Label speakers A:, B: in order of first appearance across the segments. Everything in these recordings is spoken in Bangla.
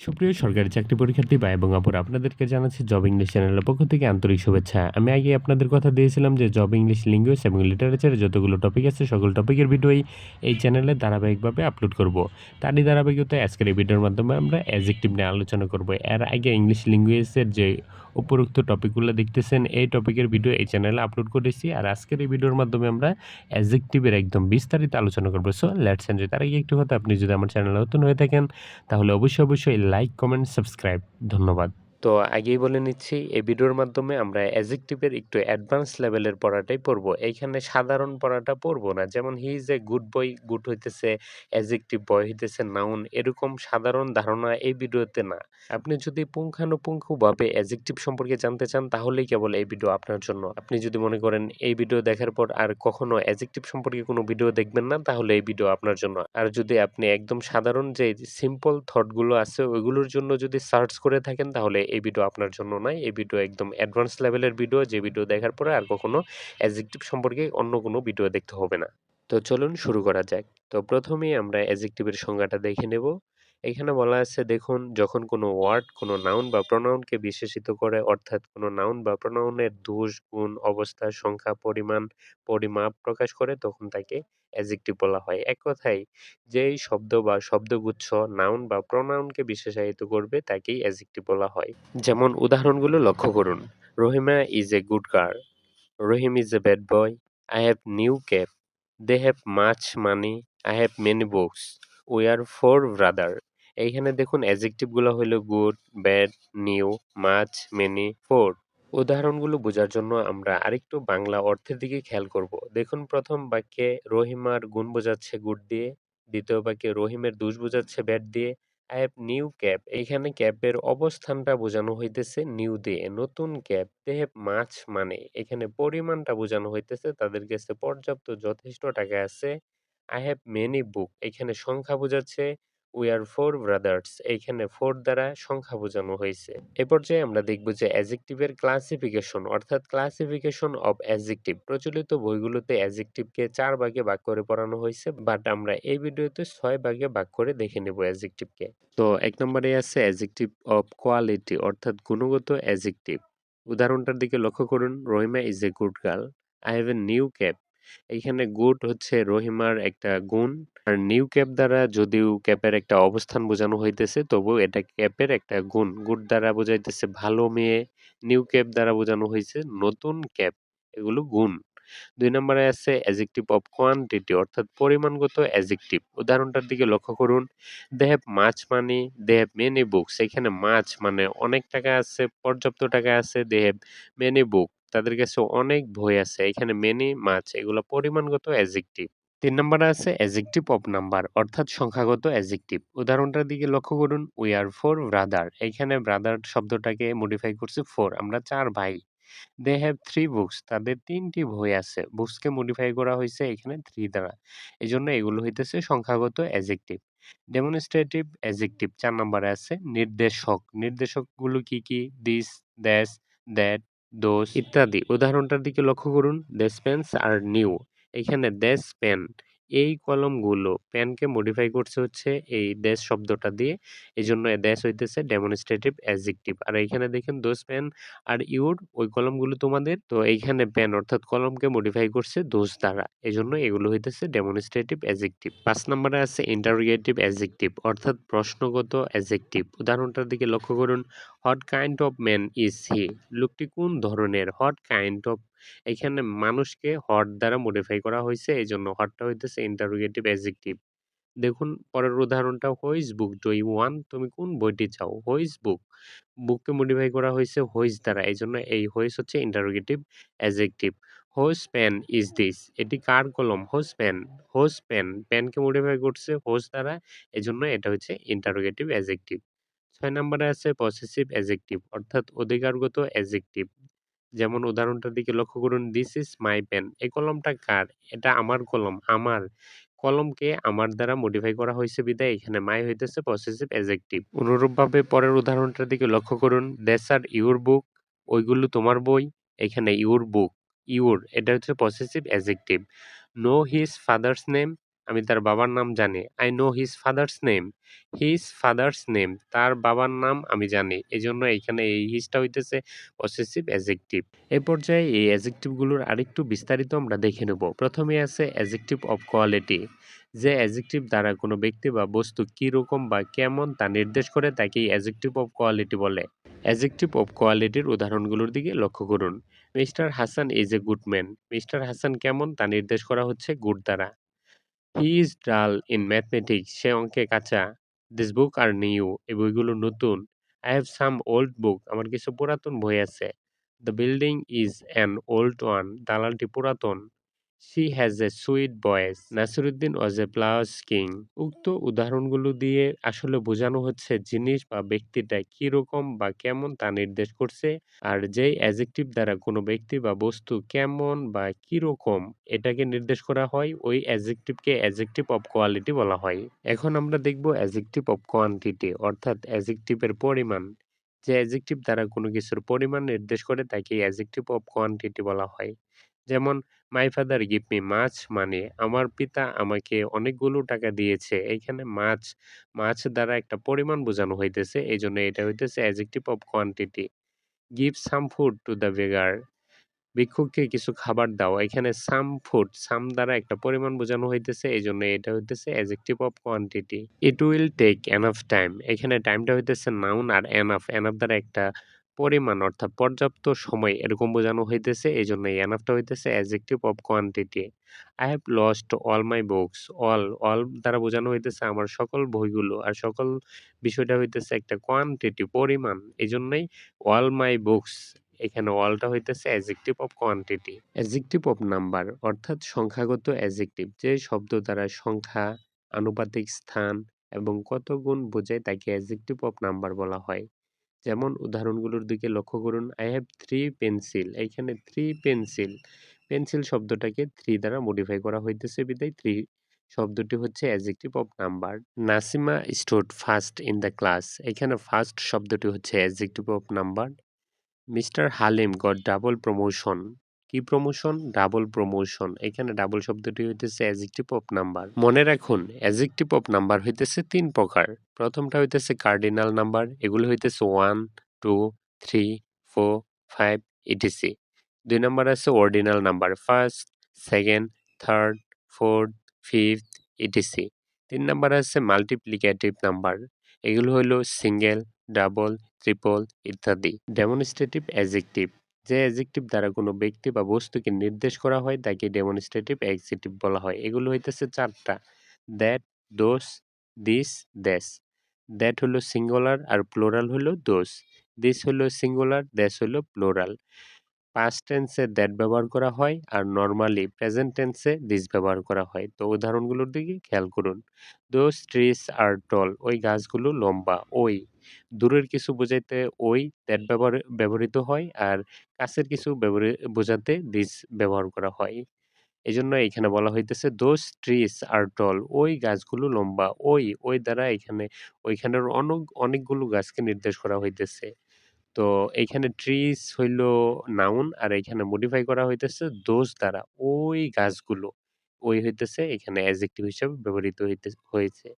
A: সুপ্রিয় সরকারি চাকরি পরীক্ষার্থী ভাই এবং অপর আপনাদেরকে জানাচ্ছি জব ইংলিশ চ্যানেলের পক্ষ থেকে আন্তরিক শুভেচ্ছা। আমি আগে আপনাদের কথা দিয়েছিলাম যে জব ইংলিশ লিঙ্গুয়েজ এবং লিটারেচারে যতগুলো টপিক আছে, সকল টপিকের ভিডিওই এই চ্যানেলে ধারাবাহিকভাবে আপলোড করব। তারই ধারাবাহিকতায় আজকের এই ভিডিওর মাধ্যমে আমরা অ্যাজেক্টিভ নিয়ে আলোচনা করব। এর আগে ইংলিশ লিঙ্গুয়েজের যে উপরোক্ত টপিকগুলো দেখতেছেন, এই টপিকের ভিডিও এই চ্যানেলে আপলোড করেছি। আর আজকের এই ভিডিওর মাধ্যমে আমরা অ্যাজেকটিভের একদম বিস্তারিত আলোচনা করব। সো লেটস এনজয় তার আগে একটি কথা, আপনি যদি আমার চ্যানেলে নতুন হয়ে থাকেন, তাহলে অবশ্যই অবশ্যই লাইক কমেন্ট সাবস্ক্রাইব ধন্যবাদ। তো আগেই বলে নিচ্ছি, এই ভিডিওর মাধ্যমে আমরা অ্যাজেক্টিভের একটু অ্যাডভান্স লেভেলের পড়াটাই পড়ব। এইখানে সাধারণ পড়াটা পড়ব না। যেমন he is a good boy good হইতেছে অ্যাজেক্টিভ বয় হইতেছে নাউন এরকম সাধারণ ধারণা এই ভিডিওতে না। আপনি যদি পুঙ্খানুপুঙ্খভাবে অ্যাজেক্টিভ সম্পর্কে জানতে চান, তাহলেই কেবল এই ভিডিও আপনার জন্য। আপনি যদি মনে করেন এই ভিডিও দেখার পর আর কখনো অ্যাজেক্টিভ সম্পর্কে কোনো ভিডিও দেখবেন না, তাহলে এই ভিডিও আপনার জন্য। আর যদি আপনি একদম সাধারণ যে সিম্পল থটগুলো আছে, ওইগুলোর জন্য যদি সার্চ করে থাকেন, তাহলে এই ভিডিও আপনার জন্য নয় এই ভিডিও একদম অ্যাডভান্স লেভেলের ভিডিও যে ভিডিও দেখার পরে আর কখনো অ্যাজেক্টিভ সম্পর্কে অন্য কোনো ভিডিও দেখতে হবে না। তো চলুন শুরু করা যাক। তো প্রথমেই আমরা অ্যাজেক্টিভের সংজ্ঞাটা দেখে নেব। এখানে বলা আছে, দেখুন, যখন কোনো ওয়ার্ড, কোনো নাউন বা প্রনাউনকে বিশেষিত করে, অর্থাৎ কোনো নাউন বা প্রনাউনের দোষ, গুণ, অবস্থা, সংখ্যা, পরিমাণ, পরিমাপ প্রকাশ করে, তখন তাকে অ্যাজেক্টিভ বলা হয়। এক কথায়, যেই শব্দ বা শব্দগুচ্ছ নাউন বা প্রনাউনকে বিশেষায়িত করবে, তাকেই অ্যাজেক্টিভ বলা হয়। যেমন উদাহরণগুলো লক্ষ্য করুন। Rahima is a good girl Rahim is a bad boy I have new cap they have much money I have many books we are four brother এইখানে দেখুন অ্যাজেক্টিভগুলো হলো good bad new much many four উদাহরণগুলো বোঝার জন্য আমরা আরেকটু বাংলা অর্থের দিকে খেয়াল করব। দেখুন প্রথম বাক্যে রহিমার গুণ বোঝাচ্ছে গুড দিয়ে, দ্বিতীয় বাক্যে রহিমের দোষ বোঝাচ্ছে ব্যাড দিয়ে। আই হ্যাভ নিউ ক্যাপ এইখানে ক্যাপের অবস্থানটা বোঝানো হইতেছে নিউ দিয়ে। নতুন ক্যাপ হ্যাভ মাছ মানে এখানে পরিমাণটা বোঝানো হইতেছে, তাদের কাছে পর্যাপ্ত যথেষ্ট টাকা আছে। আই হ্যাভ মেনি বুক এখানে সংখ্যা বোঝাচ্ছে উই আর ফোর ব্রাদার্স এইখানে ফোর দ্বারা সংখ্যা বোঝানো হয়েছে। এ পর্যায়ে আমরা দেখব যে অ্যাজেক্টিভের ক্লাসিফিকেশন অর্থাৎ ক্লাসিফিকেশন অফ অ্যাজেক্টিভ প্রচলিত বইগুলোতে অ্যাজেক্টিভকে চার ভাগে ভাগ করে পড়ানো হয়েছে বাট আমরা এই ভিডিওতে ছয় ভাগে ভাগ করে দেখে নেব অ্যাজেক্টিভকে তো এক নম্বরে আছে অ্যাজেক্টিভ অফ কোয়ালিটি অর্থাৎ গুণগত অ্যাজেক্টিভ উদাহরণটার দিকে লক্ষ্য করুন, Rahima is a good girl I have a new cap এইখানে গুড হচ্ছে রহিমার একটা গুণ। আর নিউ ক্যাপ দ্বারা যদিও ক্যাপের একটা অবস্থান বোঝানো হইতেছে তবু এটা ক্যাপের একটা গুণ। গুড দ্বারা বোঝাইতেছে ভালো মেয়ে, নিউ ক্যাপ দ্বারা বোঝানো হয়েছে নতুন ক্যাপ, এগুলো গুণ। দুই নম্বরে আছে অ্যাজেক্টিভ অফ কোয়ান্টিটি অর্থাৎ পরিমাণগত অ্যাজেক্টিভ উদাহরণটার দিকে লক্ষ্য করুন। They have much money they have many books এখানে মাছ মানে অনেক টাকা আছে, পর্যাপ্ত টাকা আছে দে হ্যাভ মেনি বুক তাদের কাছে অনেক বই আছে। এখানে মেনি মাছ এগুলো পরিমাণগত অ্যাজেক্টিভ তিন নম্বরে আছে অ্যাজেক্টিভ অফ নাম্বার অর্থাৎ সংখ্যাগত অ্যাজেক্টিভ উদাহরণটার দিকে লক্ষ্য করুন উই আর ফোর ব্রাদার এখানে ব্রাদার শব্দটাকে মডিফাই করছে ফোর আমরা চার ভাই। দে হ্যাভ থ্রি বুকস তাদের তিনটি বই আছে। বুকসকে মডিফাই করা হয়েছে এখানে থ্রি দ্বারা। এই জন্য এগুলো হইতেছে সংখ্যাগত অ্যাজেক্টিভ ডেমনস্ট্রেটিভ অ্যাজেক্টিভ চার নম্বরে আছে নির্দেশক। নির্দেশকগুলো কি কি? দিস দ্যাস দ্যাট দোষ ইত্যাদি। উদাহরণটার দিকে লক্ষ্য করুন। দেশ পেন্স আর নিউ এখানে দেশ পেন এই কলমগুলো পেনকে মডিফাই করছে হচ্ছে এই দেশ শব্দটা দিয়ে। এই জন্য দেশ হইতেছে ডেমনস্ট্রেটিভ অ্যাজেক্টিভ আর এখানে দেখেন দোষ পেন আর ইউর ওই কলমগুলো তোমাদের। তো এইখানে পেন অর্থাৎ কলমকে মডিফাই করছে দোষ দ্বারা। এই জন্য এগুলো হইতেছে ডেমনস্ট্রেটিভ অ্যাজেক্টিভ পাঁচ নম্বরে আছে ইন্টারোগেটিভ অ্যাজেক্টিভ অর্থাৎ প্রশ্নগত অ্যাজেক্টিভ উদাহরণটার দিকে লক্ষ্য করুন। What kind of man is he লোকটি কোন ধরনের হোয়াট কাইন্ড অফ এখানে মানুষকে হট দ্বারা মডিফাই করা হয়েছে এই জন্য হটটা হইতেছে ইন্টারোগেটিভ অ্যাজেক্টিভ দেখুন, পরের উদাহরণটা whose book do you want তুমি কোন বইটি চাও? হোইস বুক বুককে মডিফাই করা হয়েছে হোইস দ্বারা এই জন্য এই হোইস হচ্ছে interrogative adjective whose pen is this এটি কার কলম? হোস পেন হোস পেন পেনকে মডিফাই করছে হোস দ্বারা এই জন্য এটা হচ্ছে ইন্টারোগেটিভ অ্যাজেক্টিভ ছয় নম্বরে আছে পসেসিভ অ্যাজেক্টিভ অর্থাৎ অধিকারগত অ্যাজেক্টিভ যেমন উদাহরণটার দিকে লক্ষ্য করুন দিস ইজ মাই পেন এই কলমটা কার? এটা আমার কলম, আমার। কলমকে আমার দ্বারা মডিফাই করা হয়েছে বিদায়, এখানে মাই হইতেছে পসেসিভ অ্যাজেক্টিভ অনুরূপভাবে পরের উদাহরণটার দিকে লক্ষ্য করুন দ্যাস আর ইউর বুক ওইগুলো তোমার বই, এখানে ইউর বুক ইউর এটা হচ্ছে possessive adjective know his father's name আমি তার বাবার নাম জানি। I know his father's name his father's name তার বাবার নাম আমি জানি। এই জন্য এইখানে এই হিজটা হইতেছে পসেসিভ অ্যাজেক্টিভ এই পর্যায়ে এই অ্যাজেক্টিভগুলোর আরেকটু বিস্তারিত আমরা দেখে নেব। প্রথমে আছে অ্যাজেক্টিভ অফ কোয়ালিটি যে অ্যাজেক্টিভ দ্বারা কোনো ব্যক্তি বা বস্তু কীরকম বা কেমন তা নির্দেশ করে তাকেই অ্যাজেক্টিভ অফ কোয়ালিটি বলে। অ্যাজেক্টিভ অফ কোয়ালিটির উদাহরণগুলোর দিকে লক্ষ্য করুন। Mister Hasan is a good man mister Hasan কেমন তা নির্দেশ করা হচ্ছে গুড দ্বারা। He is dull in mathematics সে অঙ্কে কাঁচা দিস বুক আর নিউ এই বইগুলো নতুন I have some old book আমার কিছু পুরাতন বই আছে the building is an old one দালালটি পুরাতন she has a sweet voice Nasiruddin was a plus king উক্ত উদাহরণগুলো দিয়ে আসলে বোঝানো হচ্ছে জিনিস বা ব্যক্তিটা কীরকম বা কেমন তা নির্দেশ করছে আর যেই অ্যাজেক্টিভ দ্বারা কোনো ব্যক্তি বা বস্তু কেমন বা কীরকম এটাকে নির্দেশ করা হয়, ওই অ্যাজেক্টিভকে অ্যাজেক্টিভ অফ কোয়ালিটি বলা হয়। এখন আমরা দেখব অ্যাজেক্টিভ অফ কোয়ান্টিটি অর্থাৎ অ্যাজেক্টিভের পরিমাণ। যে অ্যাজেক্টিভ দ্বারা কোনো কিছুর পরিমাণ নির্দেশ করে তাকে অ্যাজেক্টিভ অফ কোয়ান্টিটি বলা হয়। যেমন my father give me much money আমার পিতা আমাকে অনেকগুলো টাকা দিয়েছে। এইখানে মাছ মাছ দ্বারা একটা পরিমাণ বোঝানো হইতেছে। এই জন্য এটা হইতেছে adjective of quantity give some food to the beggar ভিক্ষুককে কিছু খাবার দাও। এখানে সাম ফুড সাম দ্বারা একটা পরিমাণ বোঝানো হইতেছে। এই জন্য এটা হইতেছে adjective of quantity it will take enough time এখানে টাইমটা হইতেছে নাউন আর এনাফ এনাফ দ্বারা একটা পরিমাণ অর্থাৎ পর্যাপ্ত সময় এরকম বোঝানো হইতেছে এই জন্য এনাফটা হইতেছে adjective of quantity I have lost all my books all all দ্বারা বোঝানো হইতেছে আমার সকল বইগুলো আর সকল বিষয়টা হইতেছে একটা কোয়ান্টিটি পরিমাণ। এই জন্যই অল মাই বুকস এখানে অলটা হইতেছে adjective of quantity adjective of number অর্থাৎ সংখ্যাগত অ্যাজেক্টিভ যে শব্দ দ্বারা সংখ্যা, আনুপাতিক স্থান এবং কত গুণ বোঝায় তাকে অ্যাজেক্টিভ অফ নাম্বার বলা হয়। যেমন উদাহরণগুলোর দিকে লক্ষ্য করুন আই হ্যাভ থ্রি পেন্সিল এইখানে থ্রি পেন্সিল পেন্সিল শব্দটাকে থ্রি দ্বারা মডিফাই করা হইতেছে। বিদায় থ্রি শব্দটি হচ্ছে adjective of number Nasima stood first in the class এখানে ফার্স্ট শব্দটি হচ্ছে adjective of number mister Halim got double promotion কি প্রমোশন ডাবল প্রমোশন এখানে ডাবল শব্দটি হইতেছে অ্যাজেক্টিভ অফ নাম্বার মনে রাখুন অ্যাজেক্টিভ অফ নাম্বার হইতেছে তিন প্রকার। প্রথমটা হইতেছে কার্ডিনাল নাম্বার এগুলো হইতেছে one two three four five etc দুই নাম্বার আছে ordinal number first second third fourth fifth etc তিন নাম্বার আছে মাল্টিপ্লিকেটিভ নাম্বার এগুলো হলো সিঙ্গেল ডাবল ট্রিপল ইত্যাদি। ডেমনস্ট্রেটিভ অ্যাজেক্টিভ যে অ্যাজেক্টিভ দ্বারা কোনো ব্যক্তি বা বস্তুকে নির্দেশ করা হয়, তাকে ডেমনস্ট্রেটিভ অ্যাজেক্টিভ বলা হয়। এগুলো হইতেছে চারটা। দ্যাট দোষ দিস দেশ দ্যাট হলো সিঙ্গুলার আর প্লোরাল হলো দোষ দিস হলো সিঙ্গুলার দ্যাস হলো প্লোরাল পাস্ট টেন্সে দ্যাট ব্যবহার করা হয় আর নর্মালি প্রেজেন্ট টেন্সে দিস ব্যবহার করা হয়। তো উদাহরণগুলোর দিকে খেয়াল করুন। দোজ ট্রিস আর টল ওই গাছগুলো লম্বা। ওই। দূরের কিছু বোঝাইতে ওই দ্যাট ব্যবহার, ব্যবহৃত হয় আর কাছের কিছু বোঝাতে দিস ব্যবহার করা হয়। এই জন্য এখানে বলা হইতেছে দোজ ট্রিস আর টল ওই গাছগুলো লম্বা। ওই। ওই দ্বারা এখানে, ওইখানের অনেক, অনেকগুলো গাছকে নির্দেশ করা হইতেছে। তো এইখানে ট্রিস হইল নাউন আর এখানে মডিফাই করা হইতেছে দোষ দ্বারা। ওই গাছগুলো, ওই হইতেছে এখানে অ্যাজেক্টিভ হিসাবে ব্যবহৃত হইতে, হয়েছে।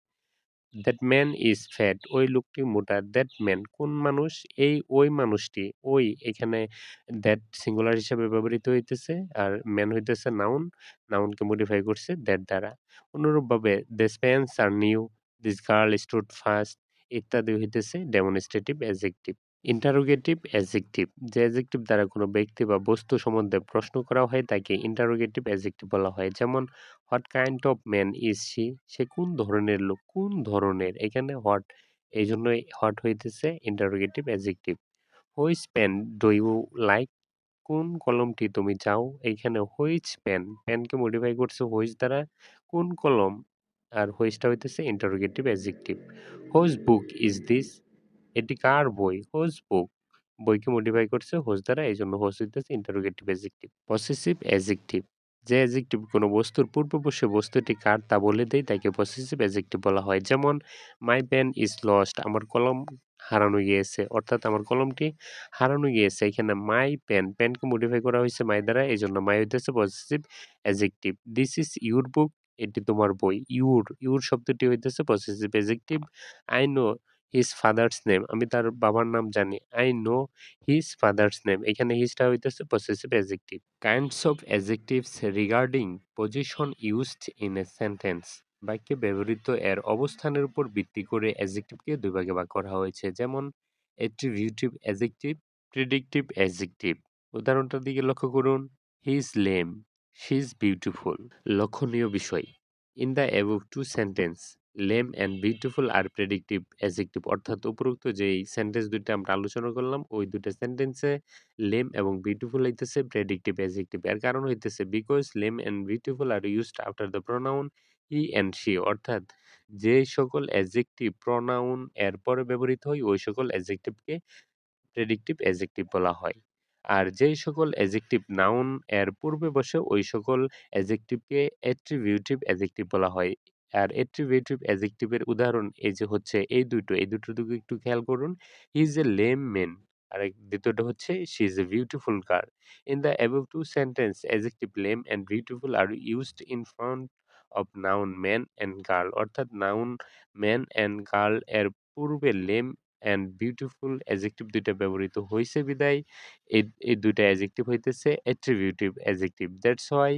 A: দ্যাট ম্যান ইজ ফ্যাট ওই লোকটি মোটা দ্যাট ম্যান কোন মানুষ? এই ওই মানুষটি, ওই এখানে দ্যাট সিঙ্গুলার হিসাবে ব্যবহৃত হইতেছে আর ম্যান হইতেছে নাউন নাউনকে মডিফাই করছে দ্যাট দ্বারা। অনুরূপভাবে this pens are new this girl stood first ইত্যাদি হইতেছে ডেমনস্ট্রেটিভ অ্যাজেক্টিভ ইন্টারোগেটিভ অ্যাজেক্টিভ যে অ্যাজেক্টিভ দ্বারা কোনো ব্যক্তি বা বস্তু সম্বন্ধে প্রশ্ন করা হয়, তাকে ইন্টারোগেটিভ অ্যাজেক্টিভ বলা হয়। যেমন what kind of man is she সে কোন ধরনের লোক? কোন ধরনের? এখানে হোয়াট এই জন্যই হট হইতেছে interrogative adjective which pen do you like কোন কলমটি তুমি চাও? এইখানে হুইচ পেন পেনকে মডিফাই করছে হুইচ দ্বারা? কোন কলম? আর হুইচটা হইতেছে interrogative adjective which book is this এটি কার বই? Whose book. বইকে মডিফাই করছে হোজ দ্বারা এই জন্য হোজ হইতেছে ইন্টারোগেটিভ অ্যাজেক্টিভ পসেসিভ অ্যাজেক্টিভ যে অ্যাজেক্টিভ কোনো বস্তুর পূর্ববর্ষে বস্তুটি কার তা বলে দেয় তাকে পসেসিভ অ্যাজেক্টিভ বলা হয়। যেমন মাই পেন ইজ লস্ট আমার কলম হারানো গিয়েছে। অর্থাৎ আমার কলমটি হারানো গিয়েছে। এখানে মাই পেন পেনকে মডিফাই করা হয়েছে মাই দ্বারা এই জন্য মাই হইতেছে possessive adjective this is your book এটি তোমার বই। ইউর, ইউর শব্দটি হইতেছে possessive adjective. I know his father's name. আমি তার বাবার নাম জানি। I know his father's name. এখানে হিজটা হইতেছে possessive adjective. Kinds of adjectives regarding position used in a sentence. বাক্যে ব্যবহৃত এর অবস্থানের উপর ভিত্তি করে অ্যাজেক্টিভকে দুই ভাগে ভাগ করা হয়েছে। যেমন অ্যাট্রিবিউটিভ অ্যাজেক্টিভ, প্রেডিক্টিভ অ্যাজেক্টিভ। উদাহরণটার দিকে লক্ষ্য করুন। He is lame, she is beautiful. লক্ষণীয় বিষয় in the above two sentence lame and beautiful are predictive adjective অর্থাৎ উপরোক্ত যেই সেন্টেন্স দুইটা আমরা আলোচনা করলাম, ওই দুইটা সেন্টেন্সে লেম এবং বিউটিফুল হইতেছে প্রেডিক্টিভ অ্যাজেক্টিভ এর কারণ হইতেছে because lame and beautiful are used after the pronoun he and she অর্থাৎ যে সকল অ্যাজেক্টিভ প্রোনাউন এর পরে ব্যবহৃত হয়, ওই সকল অ্যাজেক্টিভকে প্রেডিক্টিভ অ্যাজেক্টিভ বলা হয়। আর যেই সকল অ্যাজেক্টিভ নাউন এর পূর্বে বসে, ওই সকল অ্যাজেক্টিভকে অ্যাট্রিবিউটিভ অ্যাজেক্টিভ বলা হয়। আর অ্যাট্রিবিউটিভ অ্যাজেক্টিভের উদাহরণ এই যে হচ্ছে এই দুটো এই দুটো দুটো একটু খেয়াল করুন। He is a lame men আর দ্বিতীয়টা হচ্ছে she is a beautiful girl in the above two sentence adjective lame and beautiful are used in front of noun man and girl অর্থাৎ নাউন ম্যান অ্যান্ড গার্ল এর পূর্বে লেম অ্যান্ড বিউটিফুল অ্যাজেক্টিভ দুইটা ব্যবহৃত হয়েছে বিদায়। এই এই দুইটা অ্যাজেক্টিভ হইতেছে attributive adjective that's why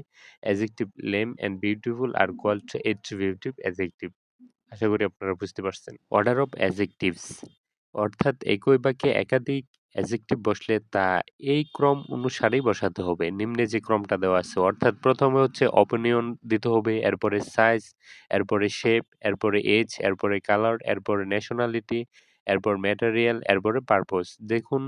A: adjective lame and beautiful are called attributive adjective আশা করি আপনারা বুঝতে পারছেন। অর্ডার অফ অ্যাজেক্টিভস অর্থাৎ একই বাক্যে একাধিক অ্যাজেক্টিভ বসলে তা এই ক্রম অনুসারেই বসাতে হবে। নিম্নে যে ক্রমটা দেওয়া আছে, অর্থাৎ প্রথমে হচ্ছে অপিনিয়ন দিতে হবে, এরপরে সাইজ এরপরে শেপ এরপরে এজ এরপরে কালার এরপরে ন্যাশনালিটি এরপর ম্যাটেরিয়াল এরপরে পারপোজ। দেখুন,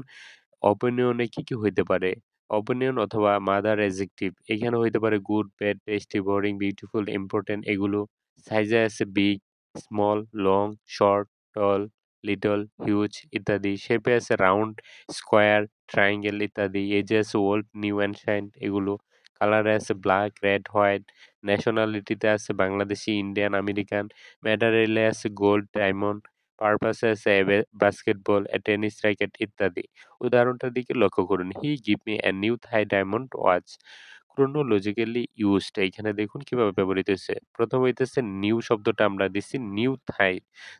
A: অপিনিয়নে কি কি হইতে পারে? অপিনিয়ন অথবা মাদার অ্যাজেক্টিভ এখানে হইতে পারে good, bad, tasty, boring, beautiful, important, এগুলো। সাইজে আছে big, small, long, short, tall, little, huge ইত্যাদি। শেপে আছে রাউন্ড, স্কোয়ার, ট্রায়াঙ্গেল ইত্যাদি। এজে আছে ওল্ড, নিউ অ্যান্ড শাইন, এগুলো। কালারে আছে ব্ল্যাক, রেড, হোয়াইট। ন্যাশনালিটিতে আছে বাংলাদেশি, ইন্ডিয়ান, আমেরিকান। ম্যাটারিয়ালে আছে গোল্ড, ডায়মন্ড। পারপাসে আছে বাস্কেটবল টেনিস, র্যাকেট ইত্যাদি। উদাহরণটার দিকে লক্ষ্য করুন। He give me a new Thai diamond watch. Chronologically used. এখানে দেখুন কীভাবে ব্যবহৃত হয়েছে। প্রথম হইতেছে নিউ শব্দটা আমরা দিচ্ছি নিউ থাই।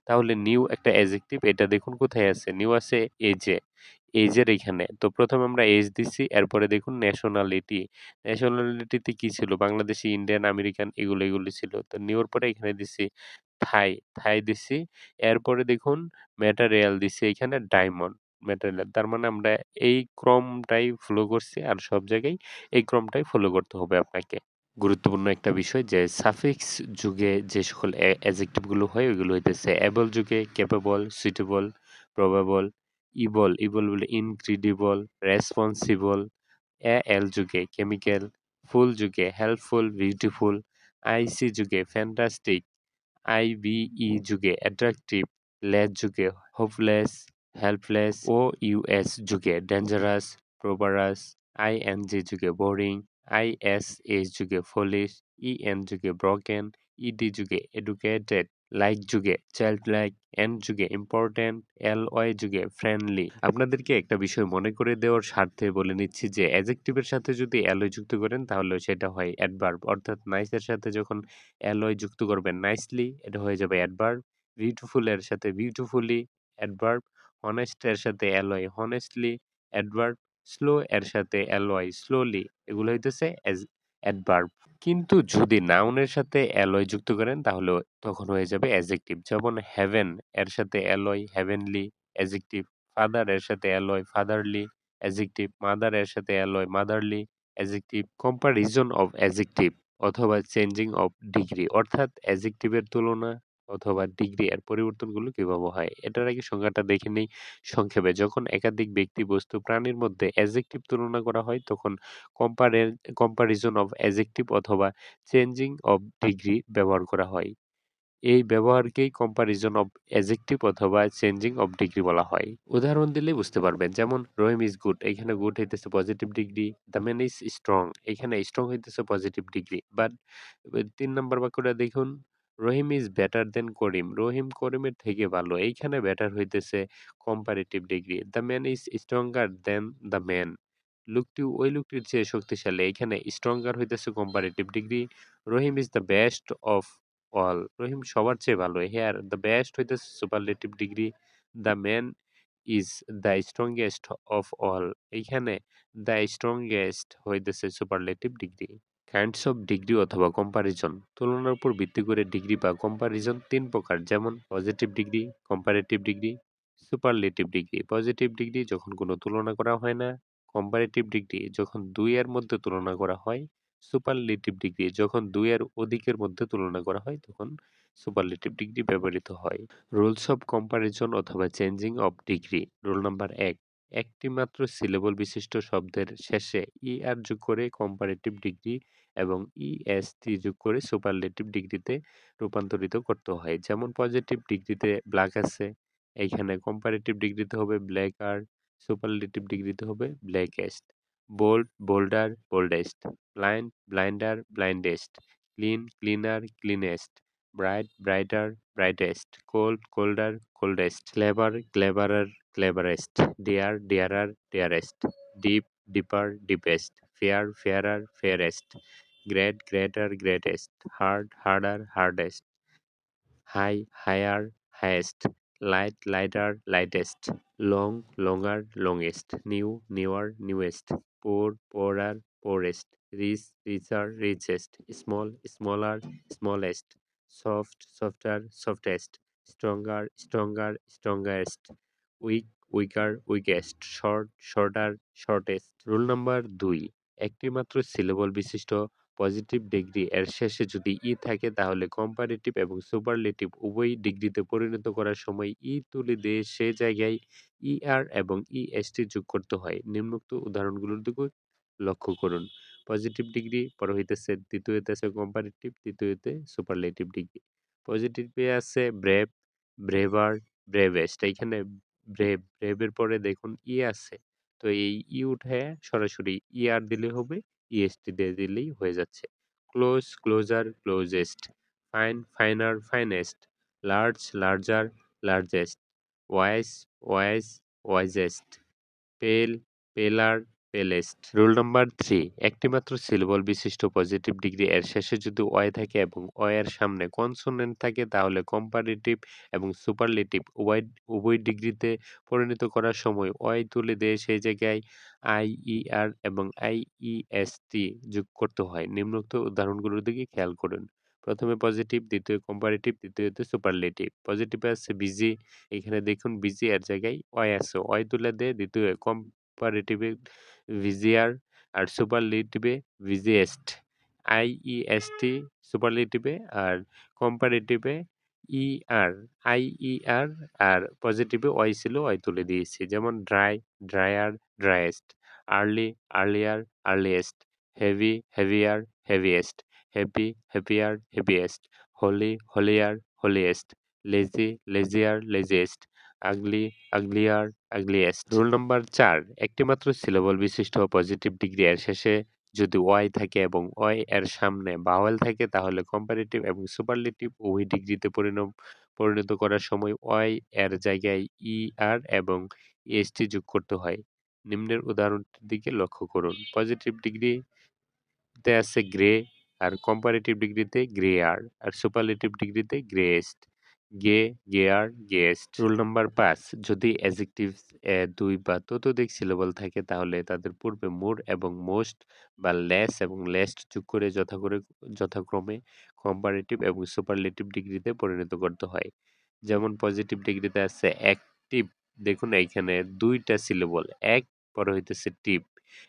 A: তাহলে নিউ একটা অ্যাজেক্টিভ এটা দেখুন কোথায় আছে? নিউ আছে এজে। এজের এখানে। তো প্রথমে আমরা এজ দিচ্ছি এরপরে দেখুন ন্যাশনালিটি ন্যাশনালিটিতে কি ছিল? বাংলাদেশি, ইন্ডিয়ান, আমেরিকান, এগুলো এগুলো ছিল। তো নিউর পরে এখানে দিচ্ছি থাই থাই দিচ্ছি এরপরে দেখুন ম্যাটেরিয়াল দিছি এখানে ডায়মন্ড ম্যাটেরিয়াল তার মানে আমরা এই ক্রমটাই ফলো করছি আর সব জায়গায় এই ক্রমটাই ফলো করতে হবে আপনাকে। গুরুত্বপূর্ণ একটা বিষয় যে সাফিক্স যুগে যে সকল অ্যাজেক্টিভগুলো হয় ওইগুলো হইতেছে অ্যাবল যুগে capable suitable probable ible ible বলে ইনক্রিডিবল রেসপন্সিবল এ এল যুগে কেমিক্যাল ফুল যুগে হেল্পফুল বিউটিফুল আইসি যুগে ফ্যান্টাস্টিক আইবিই যুগে অ্যাট্রাকটিভ লেস যুগে hopeless helpless O U S যুগে ডেঞ্জারাস প্রোবারাস আইএনজি যুগে বোরিং আইএসএস যুগে ফলিশ ইএন যুগে ব্রকেন ইডি যুগে এডুকেটেড লাইক যুগে চাইল্ড লাইক এন যুগে ইম্পর্ট্যান্ট এল ওয়াই যুগে ফ্রেন্ডলি আপনাদেরকে একটা বিষয় মনে করে দেওয়ার স্বার্থে বলে নিচ্ছি যে অ্যাজেক্টিভের সাথে যদি অ্যালয় যুক্ত করেন, তাহলে সেটা হয় অ্যাডভার্ব অর্থাৎ নাইসের সাথে যখন অ্যালয় যুক্ত করবেন নাইসলি এটা হয়ে যাবে অ্যাডভার্ব বিউটিফুল এর সাথে বিউটিফুলি অ্যাডভার্ব হনেস্ট এর সাথে অ্যালয় হনেস্টলি অ্যাডভার্ব স্লো এর সাথে অ্যালয় স্লোলি এগুলো হইতেছে অ্যাডভার্ব কিন্তু যদি নাউনের সাথে অ্যালয় যুক্ত করেন, তাহলে তখন হয়ে যাবে অ্যাজেক্টিভ যেমন হেভেন এর সাথে অ্যালয় হেভেনলি অ্যাজেক্টিভ ফাদার এর সাথে অ্যালয় ফাদারলি অ্যাজেক্টিভ মাদার এর সাথে alloy motherly adjective comparison of adjective অথবা চেঞ্জিং অফ ডিগ্রি অর্থাৎ অ্যাজেক্টিভের তুলনা অথবা ডিগ্রি এর পরিবর্তনগুলো কীভাবে হয়? এটার আগে সংজ্ঞাটা দেখে নেই, সংক্ষেপে। যখন একাধিক ব্যক্তি বস্তু প্রাণীর মধ্যে অ্যাজেক্টিভ তুলনা করা হয়, তখন কম্পারে কম্পারিজন অফ অ্যাজেক্টিভ অথবা চেঞ্জিং অফ ডিগ্রি ব্যবহার করা হয়। এই ব্যবহারকেই কম্পারিজন অফ অ্যাজেক্টিভ অথবা চেঞ্জিং অফ ডিগ্রি বলা হয়। উদাহরণ দিলে বুঝতে পারবেন, যেমন রহিম ইজ গুড এখানে গুড হইতেছে positive degree the man is strong এখানে স্ট্রং হইতেছে পজিটিভ ডিগ্রি বাট তিন নম্বর বাক্যটা দেখুন রহিম ইজ বেটার দেন করিম। রহিম করিমের থেকে ভালো। এইখানে বেটার হইতেছে comparative degree the man is stronger than the man লোকটি, ওই লোকটির চেয়ে শক্তিশালী। এখানে স্ট্রঙ্গার হইতেছে comparative degree Rahim is the best of all রহিম সবার চেয়ে ভালো। হেয়ার দ্য বেস্ট হইতেছে superlative degree the man is the strongest of all এইখানে দ্য স্ট্রংগেস্ট হইতেছে superlative degree kinds of degree অথবা কম্পারিজন তুলনার উপর ভিত্তি করে ডিগ্রি বা কম্পারিজন তিন প্রকার, যেমন positive degree comparative degree superlative degree positive degree যখন কোনো তুলনা করা হয় না কম্পারেটিভ ডিগ্রি যখন দুই এর মধ্যে তুলনা করা হয় সুপারলেটিভ ডিগ্রি যখন দুই এর অধিকের মধ্যে তুলনা করা হয়, তখন সুপারলেটিভ ডিগ্রি ব্যবহৃত হয়। রুলস অফ কম্পারিজন অথবা changing of degree rule number এক। একটি মাত্র সিলেবল বিশিষ্ট শব্দের শেষে ই আর যোগ করে কম্পারেটিভ ডিগ্রি এবং ইএসটি যোগ করে সুপারলেটিভ ডিগ্রিতে রূপান্তরিত করতে হয়। যেমন পজিটিভ ডিগ্রিতে ব্ল্যাক আছে, এইখানে কম্পারেটিভ ডিগ্রিতে হবে ব্ল্যাক আর সুপারলেটিভ ডিগ্রিতে হবে blackest bold bolder boldest blind blinder blindest clean cleaner cleanest bright brighter brightest cold colder coldest clever cleverer cleverest dear dearer dearest deep deeper deepest fair fairer fairest great greater greatest hard harder hardest high higher highest light lighter lightest long longer longest new newer newest poor poorer poorest rich richer richest small smaller smallest soft softer softest stronger stronger strongest weak weaker, weakest, short, shorter, shortest. Rule number দুই, একটি মাত্র সিলেবল বিশিষ্ট পজিটিভ ডিগ্রি এর শেষে যদি ই থাকে তাহলে কম্পারেটিভ এবং সুপারলেটিভ উভয় ডিগ্রিতে পরিণত করার সময় ই তুলে দিয়ে সে জায়গায় ই আর এবং ই এসটি যোগ করতে হয়। নিম্নোক্ত উদাহরণগুলোর দিকে লক্ষ্য করুন। পজিটিভ ডিগ্রি পরে হইতেছে দ্বিতীয়তে আছে কম্পারেটিভ তৃতীয়তে সুপারলেটিভ ডিগ্রি। পজিটিভে আছে ব্রেভ ব্রেভার ব্রেভেস্ট এইখানে ব্রেভ ব্রেভের পরে দেখুন ই আছে। তো এই ই উঠে সরাসরি ই আর দিলে হবে ইএসটি দিয়ে দিলেই হয়ে যাচ্ছে। Close closer closest fine finer finest large larger largest wise wise wisest pale paler palest rule number three, একটিমাত্র সিলেবল বিশিষ্ট পজিটিভ ডিগ্রি এর শেষে যদি ওয়াই থাকে এবং ওয়াই এর সামনে কনসোনেন্ট থাকে, তাহলে কম্পারেটিভ এবং সুপারলেটিভ উভয় উভয় ডিগ্রিতে পরিণত করার সময় ওয়াই তুলে দিয়ে সেই জায়গায় আইইআর এবং আইইএসটি যোগ করতে হয়। নিম্নোক্ত উদাহরণগুলোর দিকে খেয়াল করুন। প্রথমে পজিটিভ দ্বিতীয় কম্পারেটিভ তৃতীয়তে সুপারলেটিভ পজিটিভ আছে বিজি এখানে দেখুন বিজি এর জায়গায় ওয়াই আছে। ওয়াই তুলে দিয়ে দ্বিতীয় কম্পারেটিভে ভিজিআর আর সুপারলেটিভে ভিজিএস্ট আইইএসটি সুপারলেটিভে আর কম্পারেটিভে ইআর আইইআর আর পজিটিভে ওয়াই ছিল ওয়াই তুলে দিয়েছি। যেমন dry drier driest early earlier earliest heavy heavier heaviest happy happier happiest holy holier holiest lazy lazier laziest ugly uglier ugliest rule number চার, একটিমাত্র সিলেবল বিশিষ্ট পজিটিভ ডিগ্রি এর শেষে যদি ওয়াই থাকে এবং ওয়াই এর সামনে বাওয়েল থাকে, তাহলে কম্পারেটিভ এবং সুপারলেটিভ উভয় ডিগ্রিতে পরিণত পরিণত করার সময় ওয়াই এর জায়গায় ই আর এবং এসটি যোগ করতে হয়। নিম্নের উদাহরণটির দিকে লক্ষ্য করুন। পজিটিভ ডিগ্রিতে আছে গ্রে আর কম্পারেটিভ ডিগ্রিতে গ্রে আর আর সুপারলেটিভ ডিগ্রিতে greyest gay gayer gayest rule number পাঁচ, যদি অ্যাজেক্টিভ দুই বা ততোধিক সিলেবল থাকে, তাহলে তাদের পূর্বে মোর এবং মোস্ট বা লেস এবং লেস্ট যোগ করে যথাকরে, যথাক্রমে কম্পারেটিভ এবং সুপারলেটিভ ডিগ্রিতে পরিণত করতে হয়। যেমন পজিটিভ ডিগ্রিতে আছে অ্যাক্টিভ দেখুন এইখানে দুইটা সিলেবল এক পরে হইতেছে টিপ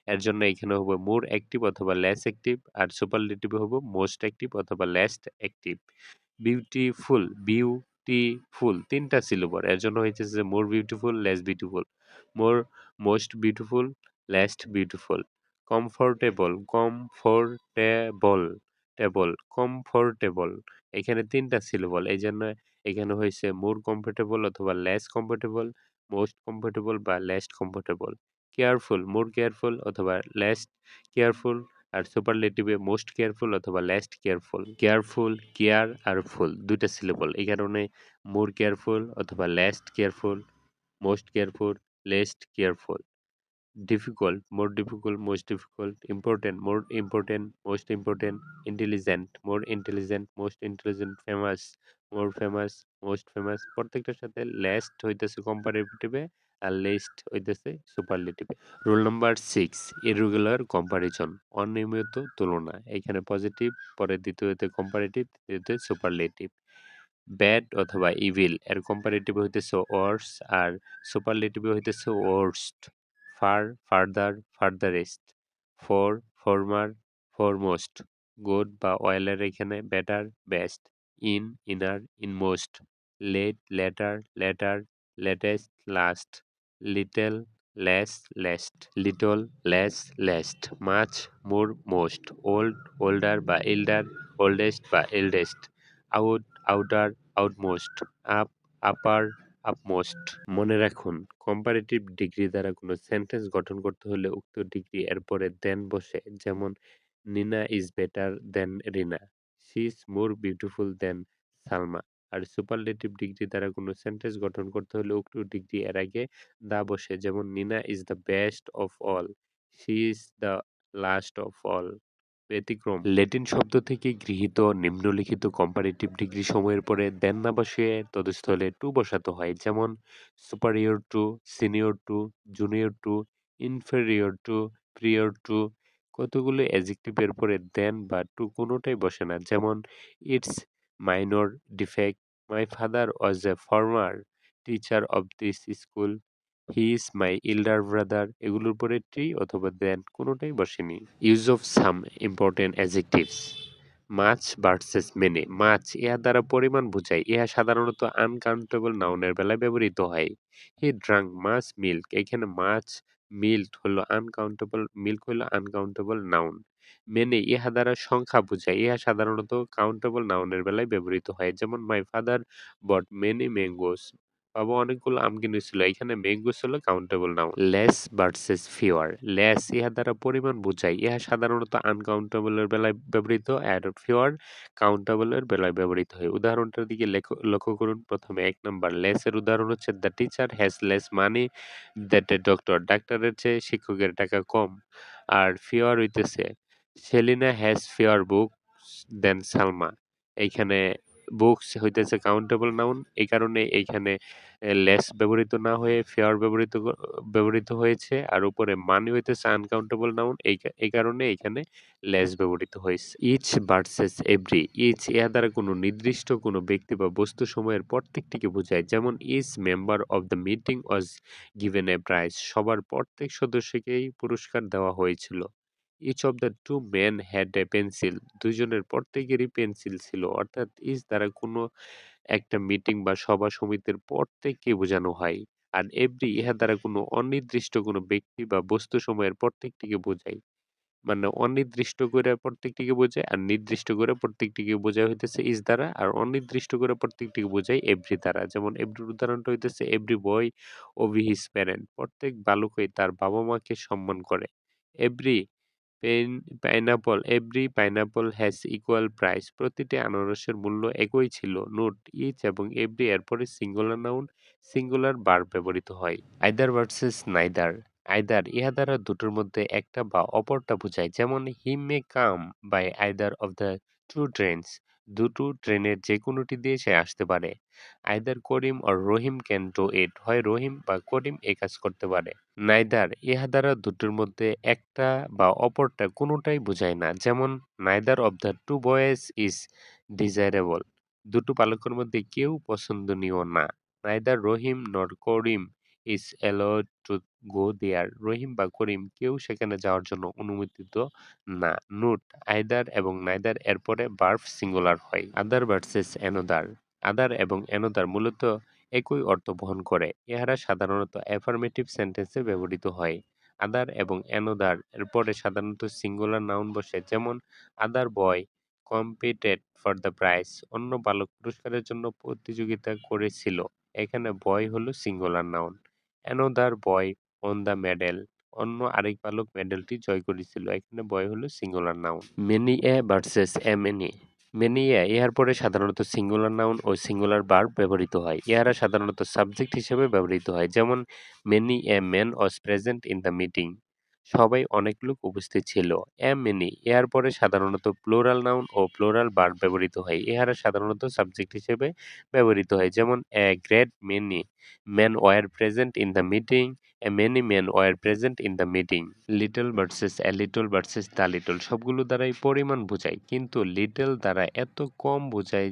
A: এর জন্য এখানে হবে মোর অ্যাক্টিভ অথবা লেস অ্যাক্টিভ আর সুপারলেটিভ হবে মোস্ট অ্যাক্টিভ অথবা লেস্ট অ্যাক্টিভ বিউটিফুল বিউটিফুল তিনটা সিলেবল এর জন্য হয়েছে যে more beautiful less beautiful more most beautiful least beautiful comfortable comfortable table comfortable এখানে তিনটা সিলেবল এই জন্য এখানে হয়েছে মোর কমফোর্টেবল অথবা লেস কমফোর্টেবল মোস্ট কমফোর্টেবল বা least comfortable careful more careful অথবা লেস্ট কেয়ারফুল আর সুপারলেটিভে মোস্ট কেয়ারফুল অথবা লাস্ট কেয়ারফুল কেয়ারফুল কেয়ার আর ফুল দুইটা সিলেবল এই কারণে মোর কেয়ারফুল অথবা last careful most careful least careful difficult more difficult most difficult important more important most important intelligent more intelligent most intelligent famous more famous most famous প্রত্যেকটার সাথে লেস্ট হইতেছে কম্পারেটিভে আর লিস্ট হইতেছে সুপারলেটিভে rule number six irregular comparison অনিয়মিত তুলনা। এখানে পজিটিভ পরে দ্বিতীয়তে কম্পারেটিভ তৃতীয়তে সুপারলেটিভ ব্যাড অথবা ইভিল এর কম্পারেটিভ হইতেছে ওয়ার্স আর সুপারলেটিভে হইতেছে worst far farther farthest fore former foremost good বা অয়েলের এখানে better best in inner inmost late later latter latest last little less least, little less least, much, more, most, old, older বা এল্ডার ওল্ডেস্ট বা eldest out, outer, outmost, up, upper, upmost. মনে রাখুন কম্পারেটিভ ডিগ্রি দ্বারা কোনো সেন্টেন্স গঠন করতে হলে উক্ত ডিগ্রি এর পরে দেন বসে, যেমন Nina is better than Rina she is more beautiful than Salma R superlative degree দ্বারা কোনো সেন্টেন্স গঠন করতে হলে উক্ত ডিগ্রি এর আগে দা বসে, যেমন Nina is the best of all she is the last of all ব্যতিক্রম। ল্যাটিন শব্দ থেকে গৃহীত নিম্নলিখিত কম্পারেটিভ ডিগ্রি সময়ের পরে দেন না বসিয়ে তদস্থলে টু বসাতে হয়, যেমন superior to senior to junior to inferior to prior to কতগুলো অ্যাজেক্টিভের পরে দেন বা টু কোনোটাই বসে না, যেমন it's minor defect my father was a former teacher of this school he is my elder brother এগুলোর পরে টি অথবা দেন কোনোটাই বসেনি। Use of some important adjectives much versus many much ইহা দ্বারা পরিমাণ বোঝায়। ইহা সাধারণত আনকাউন্টেবল নাউনের বেলায় ব্যবহৃত হয়। হি ড্রাঙ্ক মাছ মিল্ক এখানে মাছ মিল্ক হলো আনকাউন্টেবল মিল্ক হলো আনকাউন্টেবল নাউন মেনে ইহা দ্বারা সংখ্যা বোঝায়। ইহা সাধারণত কাউন্টেবল নাউনের বেলায় ব্যবহৃত হয়। যেমন my father bought many mangoes বাবা অনেকগুলো আম কিনেছিল এখানে ম্যাঙ্গোস হলো countable noun less versus fewer less ইহা দ্বারা পরিমাণ বোঝায় ইহা সাধারণত আনকাউন্টেবলের বেলায় ব্যবহৃত আর ফিওর কাউন্টেবলের বেলায় ব্যবহৃত হয়। উদাহরণটার দিকে লক্ষ্য করুন। প্রথমে এক নম্বর। লেসের উদাহরণ হচ্ছে the teacher has less money that a doctor ডাক্তারের চেয়ে শিক্ষকের টাকা কম। আর ফিওর হইতেছে Selina has fewer book than Salma এইখানে বুকস হইতেছে কাউন্টেবল নাউন এই কারণে এইখানে লেস ব্যবহৃত না হয়ে ফেয়ার ব্যবহৃত ব্যবহৃত হয়েছে, আর উপরে মানি হইতেছে আনকাউন্টেবল নাউন এই এই কারণে এখানে লেস ব্যবহৃত হয়েছে। ইচ ভার্সেস এভরি ইচ ইহা দ্বারা কোনো নির্দিষ্ট কোনো ব্যক্তি বা বস্তু সময়ের প্রত্যেকটিকে বোঝায়। যেমন each member of the meeting was given a prize সবার প্রত্যেক সদস্যকেই পুরস্কার দেওয়া হয়েছিল। Each of the two men had a pencil দুজনের প্রত্যেকেরই পেন্সিল ছিল। অর্থাৎ ইচ দ্বারা কোনো একটা মিটিং বা সভা সমিতির প্রত্যেককে বোঝানো হয়। আর এভরি ইহা দ্বারা কোনো অনির্দিষ্ট কোনো ব্যক্তি বা বস্তু সময়ের প্রত্যেকটিকে বোঝায়। মানে অনির্দিষ্ট করে প্রত্যেকটিকে বোঝায় আর নির্দিষ্ট করে প্রত্যেকটিকে বোঝায় হইতেছে ইজ দ্বারা আর অনির্দিষ্ট করে প্রত্যেকটিকে বোঝায় এভরি দ্বারা। যেমন এভরির উদাহরণটা হইতেছে every boy obey his parent প্রত্যেক বালকই তার বাবা মাকে সম্মান করে। Every pineapple, every pineapple has equal price. প্রতিটি আনারসের মূল্য একই ছিল, নোট ইচ এবং এভরি, এরপরে সিঙ্গুলার নাউন, সিঙ্গুলার বার ব্যবহৃত হয়। Either versus neither. আইদার ইহা দ্বারা দুটোর মধ্যে একটা বা অপরটা বোঝায়, যেমন, he may come by either of the two trains দুটো ট্রেনের যে কোনোটি দিয়ে সে আসতে পারে। Either Karim or Rahim can do হয় রহিম বা করিম এ কাজ করতে পারে। নাইদার ইহা দ্বারা দুটোর মধ্যে একটা বা অপরটা কোনোটাই বোঝায় না। যেমন, neither of the two boys is desirable দুটো পালকের মধ্যে কেউ পছন্দনীয় না। Neither Rahim nor Karim is allowed to go there Rahim বা করিম কেউ সেখানে যাওয়ার জন্য অনুমোদিত না। নোট আইদার এবং নাইদার এরপরে বার্ফ সিঙ্গুলার হয়। আদার ভার্সেস অ্যানোদার আদার এবং অ্যানোদার মূলত একই অর্থ বহন করে। ইহারা সাধারণত অ্যাফার্মেটিভ সেন্টেন্সে ব্যবহৃত হয়। আদার এবং অ্যানোদার এর পরে সাধারণত সিঙ্গুলার নাউন বসে। যেমন other boy competed for the prize অন্য বালক পুরস্কারের জন্য প্রতিযোগিতা করেছিল। এখানে বয় হলো singular noun another boy won the medal অন্য আরেক বালক মেডেলটি জয় করেছিল। এখানে বয় হলো singular noun many a versus M N A many a ইহার পরে সাধারণত সিঙ্গুলার নাউন ও সিঙ্গুলার ভার্ব ব্যবহৃত হয়। ইহারা সাধারণত সাবজেক্ট হিসেবে ব্যবহৃত হয়। যেমন many a man was present in the meeting সবাই অনেক লোক উপস্থিত ছিল। এ মেনি ইহার পরে সাধারণত প্লোরাল নাউন ও প্লোরাল ভার্ব ব্যবহৃত হয়। ইহারা সাধারণত সাবজেক্ট হিসেবে ব্যবহৃত হয়। যেমন a great many man were present in the meeting a many man were present in the meeting little versus a little versus the little সবগুলো দ্বারাই পরিমাণ বোঝায়। কিন্তু লিটল দ্বারা এত কম বোঝায়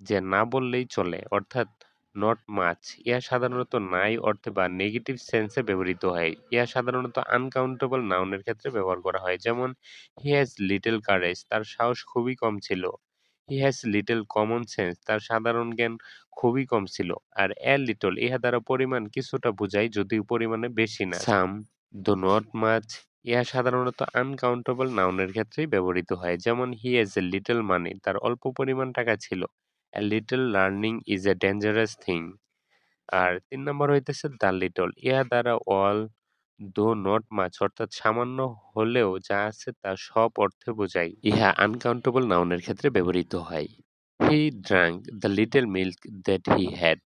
A: যে না বললেই চলে। অর্থাৎ নট মাছ ইহা সাধারণত নাই অর্থে বা নেগেটিভ সেন্সে ব্যবহৃত হয়। ইহা সাধারণত আনকাউন্টেবল নাউনের ক্ষেত্রে ব্যবহার করা হয় যেমন হি হ্যাজ লিটল কারেজ তার সাহস খুবই কম ছিল। He has little common sense তার সাধারণ জ্ঞান খুবই কম ছিল। আর এ লিটল ইহা দ্বারা পরিমাণ কিছুটা বোঝায় যদিও পরিমাণে বেশি না। সাম দো নট মাছ ইহা সাধারণত আনকাউন্টেবল নাউনের ক্ষেত্রেই ব্যবহৃত হয় যেমন হি হ্যাজ এ লিটল মানি তার অল্প পরিমাণ টাকা ছিল। A little learning is a dangerous thing আর তিন নম্বর হইতেছে দ্য লিটল ইহা দ্বারা অল দো নট মাছ অর্থাৎ সামান্য হলেও যা আছে তা সব অর্থে বোঝায়। ইহা আনকাউন্টেবল নাউনের ক্ষেত্রে ব্যবহৃত হয়। He drank the little milk that he had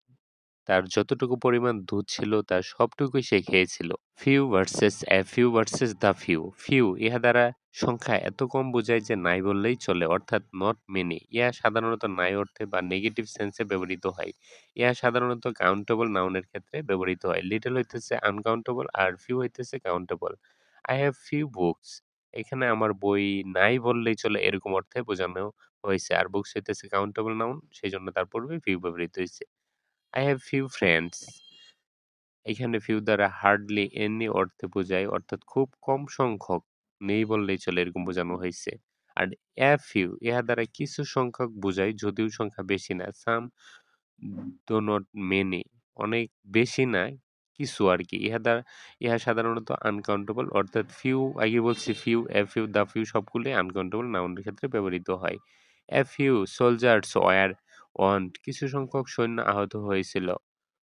A: তার যতটুকু পরিমাণ দুধ ছিল, তার সবটুকুই সে খেয়েছিল। Few versus a few versus the few few ইহা দ্বারা সংখ্যা এত কম বোঝায় যে নাই বললেই চলে, অর্থাৎ নট মেনি ইহা সাধারণত নাই অর্থে বা নেগেটিভ সেন্সে ব্যবহৃত হয়। ইহা সাধারণত কাউন্টেবল নাউনের ক্ষেত্রে ব্যবহৃত হয়। লিটল হইতেছে আনকাউন্টেবল আর ফিউ হইতেছে countable I have few books এখানে আমার বই নাই বললেই চলে এরকম অর্থে বোঝানো হয়েছে। আর বুকস হইতেছে কাউন্টেবল নাউন সেই জন্য তার পূর্বে ফিউ ব্যবহৃত হয়েছে। আই হ্যাভ ফিউ ফ্রেন্ডস এখানে ফিউ দ্বারা হার্ডলি এনি অর্থে বোঝায়, অর্থাৎ খুব কম সংখ্যক। নেই বললেই চলে এরকম বোঝানো হয়েছে আর এ ফিউ ইহা দ্বারা কিছু সংখ্যক বোঝায় যদিও সংখ্যা বেশি না সাম দো নট মেনি অনেক বেশি না, কিছু আর কি ইহা দ্বারা, ইহা সাধারণত আনকাউন্টেবল অর্থাৎ ফিউ আগে বলছি few a few the few সবগুলোই আনকাউন্টেবল নাউনের ক্ষেত্রে ব্যবহৃত হয়। A few soldiers were wounded কিছু সংখ্যক সৈন্য আহত হয়েছিল।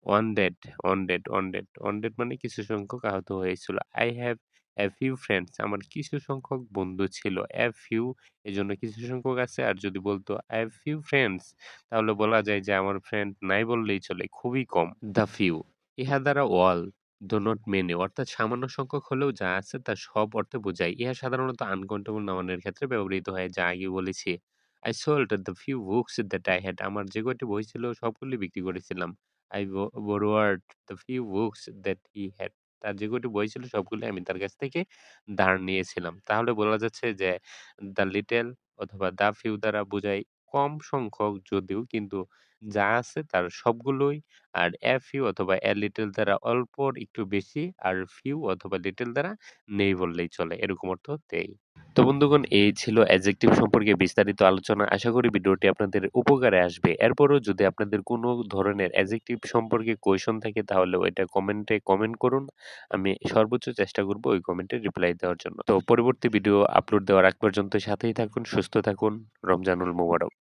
A: Wounded wounded wounded wounded মানে কিছু সংখ্যক আহত হয়েছিল। I have a few friends আমার কিছু সংখ্যক বন্ধু ছিল এ ফিউ এই জন্য কিছু সংখ্যক আছে, আর যদি বলতো হ্যাভ ফিউ ফ্রেন্ডস তাহলে বলা যায় যে আমার ফ্রেন্ড নাই বললেই চলে, খুবই কম। দ্য ফিউ ইহা দ্বারা ওয়াল ডো নট মেনে অর্থাৎ সামান্য সংখ্যক হলেও যা আছে তা সব অর্থে বোঝায়। ইহা সাধারণত আনকাউন্টেবল নাউনের ক্ষেত্রে ব্যবহৃত হয়, যা আগে বলেছি। I sold the few books that I had আমার যে কয়টি বই ছিল সবগুলি বিক্রি করেছিলাম। আই borrowed the few books that he had তার যে কটি বই ছিল সবগুলো আমি তার কাছ থেকে ধার নিয়েছিলাম। তাহলে বলা যাচ্ছে যে, দ্য লিটল অথবা দ্য ফিউ দ্বারা বোঝায় কম সংখ্যক যদিও কিন্তু যা আছে তার সবগুলোই। আর এ ফিউ অথবা এ লিটল দ্বারা অল্পর একটু বেশি, আর ফিউ অথবা লিটল দ্বারা নেই বললেই চলে, এরকম অর্থ দেয় তো বন্ধুগণ, এই ছিল অ্যাডজেক্টিভ সম্পর্কে বিস্তারিত আলোচনা। আশা করি ভিডিওটি আপনাদের উপকারে আসবে। এরপরও যদি আপনাদের কোনো ধরনের অ্যাডজেক্টিভ সম্পর্কে কোয়েশন থাকে, তাহলে ওইটা কমেন্টে কমেন্ট করুন। আমি সর্বোচ্চ চেষ্টা করব ওই কমেন্টে রিপ্লাই দেওয়ার জন্য। তো পরবর্তী ভিডিও আপলোড দেওয়ার আগ পর্যন্ত সাথেই থাকুন, সুস্থ থাকুন। রমজানুল মোবারক।